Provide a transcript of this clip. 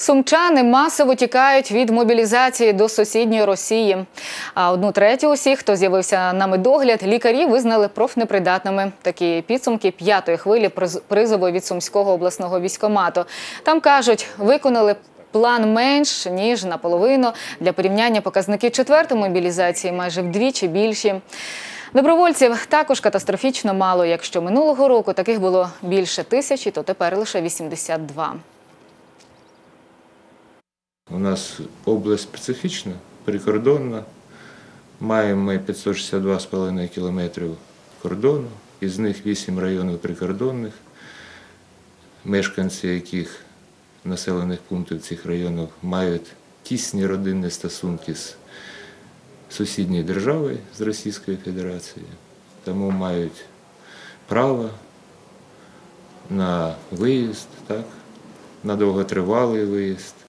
Сумчани масово тікають від мобілізації до сусідньої Росії. А одну третю усіх, хто з'явився на медогляд, лікарі визнали профнепридатними. Такі підсумки п'ятої хвилі призову від Сумського обласного військомату. Там кажуть, виконали. План менш ніж наполовину. Для порівняння показники четвертої мобілізації майже вдвічі більші. Добровольців також катастрофічно мало. Якщо минулого року таких було більше тисячі, то тепер лише 82. У нас область специфічна, прикордонна. Маємо ми 562,5 кілометрів кордону, із них 8 районів прикордонних, мешканці яких населених пунктів цих районів мають тісні родинні стосунки з сусідньою державою, з Російською Федерацією, тому мають право на виїзд, так, на довготривалий виїзд.